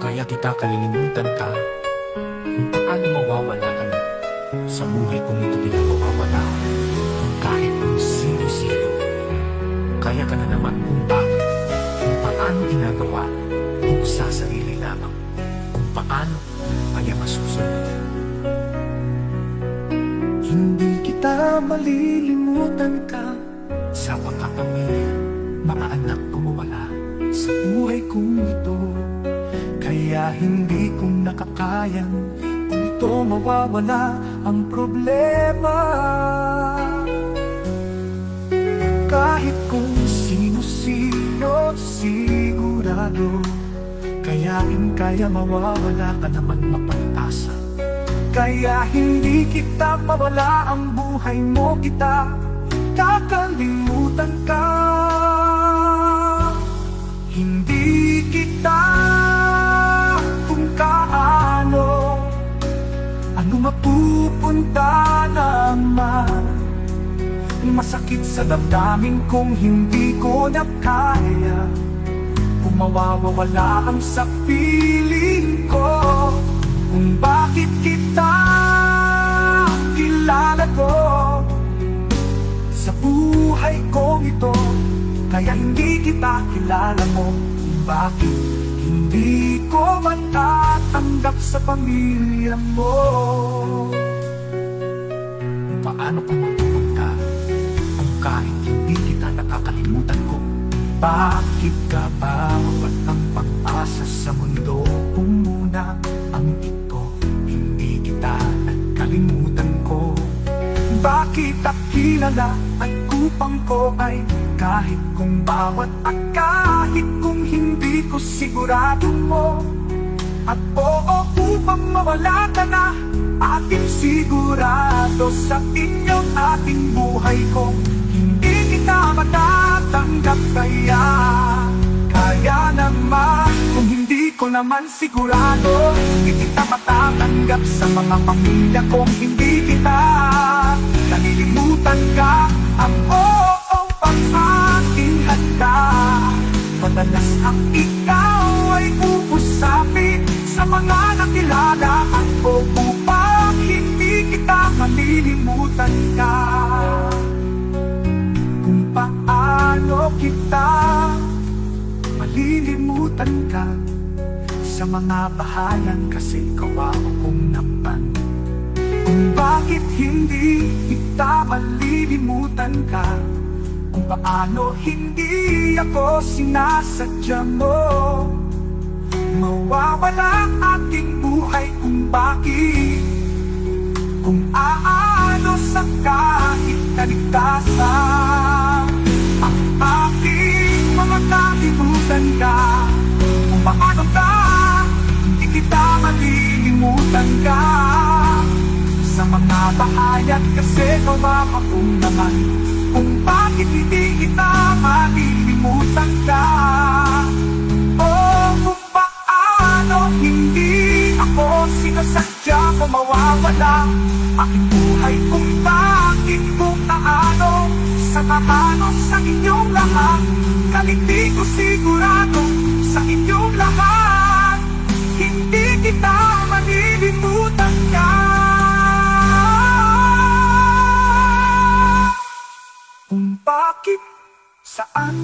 Kaya kita kalilimutan ka. Kung paano mawawala ka Sa buhay kong ito di na mawawala. Kahit kung sino-sino. Kaya ka na naman kung bakit. Kung paano ginagawa. Kung sa sarili lamang. Kung paano kaya masusunod. Hindi kita malilimutan ka. Sa pagkapamilya Mga anak Sa buhay kong ito. Kaya hindi ko nakakayang Kung ito mawawala Ang problema. Kahit kung sino-sino Sigurado Kayain kaya mawawala ka naman mapantasa kaya hindi kita mawala ang buhay mo kita Kakalimutan ka Mapupunta naman. Masakit sa damdamin kung hindi ko na kaya. Kung mawawala ang sa piling ko. Kung bakit kita kilala ko Sa buhay kong ito Kaya hindi kita kilala mo. Kung bakit hindi ko matatanggap sa pamilya mo. Paano ko mapupunta Kung kahit hindi kita nakakalimutan ko Bakit ka ba walang pag-asa sa mundo? Kung muna ang ito Hindi kita nakalimutan ko. Bakit at kilala at kupang ko ay Kahit kung bawat hindi ko sigurado mo. At oo upang mawala ka na Ating sigurado sa inyong ating buhay ko. Hindi kita matatanggap kaya Kaya naman. Kung hindi ko naman sigurado Hindi kita matatanggap sa mga pamilya kong hindi kita Nalilimutan ka. Ang oo pang aking handa Madalas ang ikaw ka Sa mga bahayan kasi ikaw ako kong napan. Kung bakit hindi kita malilimutan ka? Kung paano hindi ako sinasadya mo? Mawawala ang ating buhay kung bakit? Kung aano sa kahit kaligtasan paano ka? Hindi kita malilimutan ka. Sa mga bahayat kasi kawawa kong naman. Kung bakit hindi kita malilimutan ka? Oh, kung paano hindi ako sinasadya ko mawawala? Aking buhay kung bakit kung paano Sa paano sa inyong lahat? Kaliti ko sigurado saan